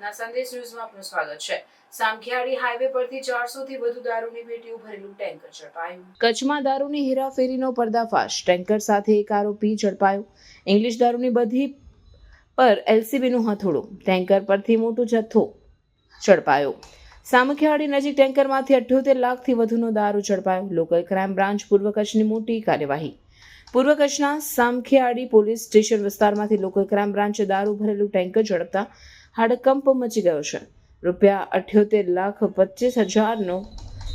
પ્રાર્થના સંદેશ ન્યૂઝમાં આપનું સ્વાગત છે. સામખિયાળી હાઈવે પરથી ચારસો થી વધુ દારૂની પેટીઓ ભરેલું ટેન્કર ઝડપાયું. કચ્છમાં દારૂની હેરાફેરીનો પર્દાફાશ. ટેન્કર સાથે એક આરોપી ઝડપાયો. ઇંગ્લિશ દારૂની બધી પર એલસીબીનું હથોડું. ટેન્કર પરથી મોટો જથ્થો ઝડપાયો. સામખિયાળી નજીક ટેન્કરમાંથી અઠ્યોતેર લાખથી વધુનો દારૂ ઝડપાયો. લોકલ ક્રાઇમ બ્રાન્ચ પૂર્વ કચ્છની મોટી કાર્યવાહી. પૂર્વ કચ્છના સામખિયાળી પોલીસ સ્ટેશન વિસ્તારમાંથી લોકલ ક્રાઇમ બ્રાન્ચે દારૂ ભરેલું ટેન્કર ઝડપતા હાડકંપ મચી ગયો છે. રૂપિયા અઠ્યોતેર લાખ પચીસ હજારનો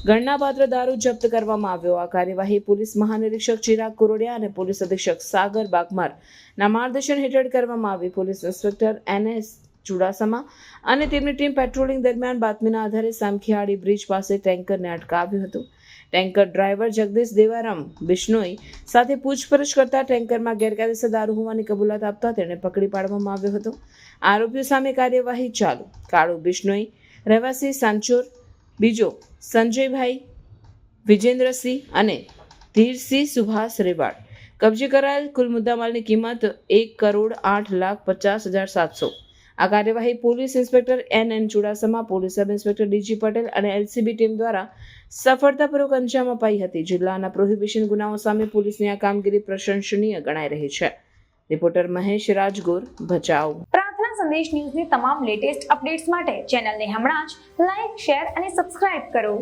ગણનાપાત્ર દારૂ જપ્ત કરવામાં આવ્યો. આ કાર્યવાહી પોલીસ મહાનિરીક્ષક ચિરાગ કુરોડિયા અને પોલીસ અધિક્ષક સાગર બાગમાર ના માર્ગદર્શન હેઠળ કરવામાં આવી. પોલીસ ઇન્સ્પેક્ટર એનએસ ચુડાસમા અને તેમની ટીમ પેટ્રોલિંગ દરમિયાન બાતમીના આધારે સામખિયાળી બ્રિજ પાસે ટેન્કરને અટકાવ્યું હતું. ટેન્કર ડ્રાઈવર જગદીશ દેવારામ બિશ્નોઈ સાથે પૂછપરછ કરતા ટેન્કરમાં ગેરકાયદેસર દારૂ હોવાની કબૂલાત આપતા તેણે પકડી પાડવામાં આવ્યો હતો. આરોપીઓ સામે કાર્યવાહી ચાલુ. કાળુ બિશ્નોઈ, રહેવાસી સાંચોર, બીજો સંજયભાઈ, વિજેન્દ્રસિંહ અને ધીરસિંહ સુભાષ રેવાડ. કબજે કરાયેલ કુલ મુદ્દામાલની કિંમત એક કરોડ આઠ લાખ પચાસ હજાર સાતસો આ કાર્યવાહી police inspector N N Chudasama, police sub inspector D G Patel અને એલસીબી ટીમ દ્વારા સફળતાપૂર્વક અંજામ અપાઈ હતી. જિલ્લાના પ્રોહિબિશન ગુનાઓ સામે પોલીસની આ કામગીરી પ્રશંસનીય ગણાઈ રહી છે. રિપોર્ટર મહેશ રાજગોર, ભચાઉ. પ્રાર્થના સંદેશ ન્યૂઝની તમામ લેટેસ્ટ અપડેટ્સ માટે ચેનલને હમણાં જ લાઈક, શેર અને સબસ્ક્રાઇબ કરો.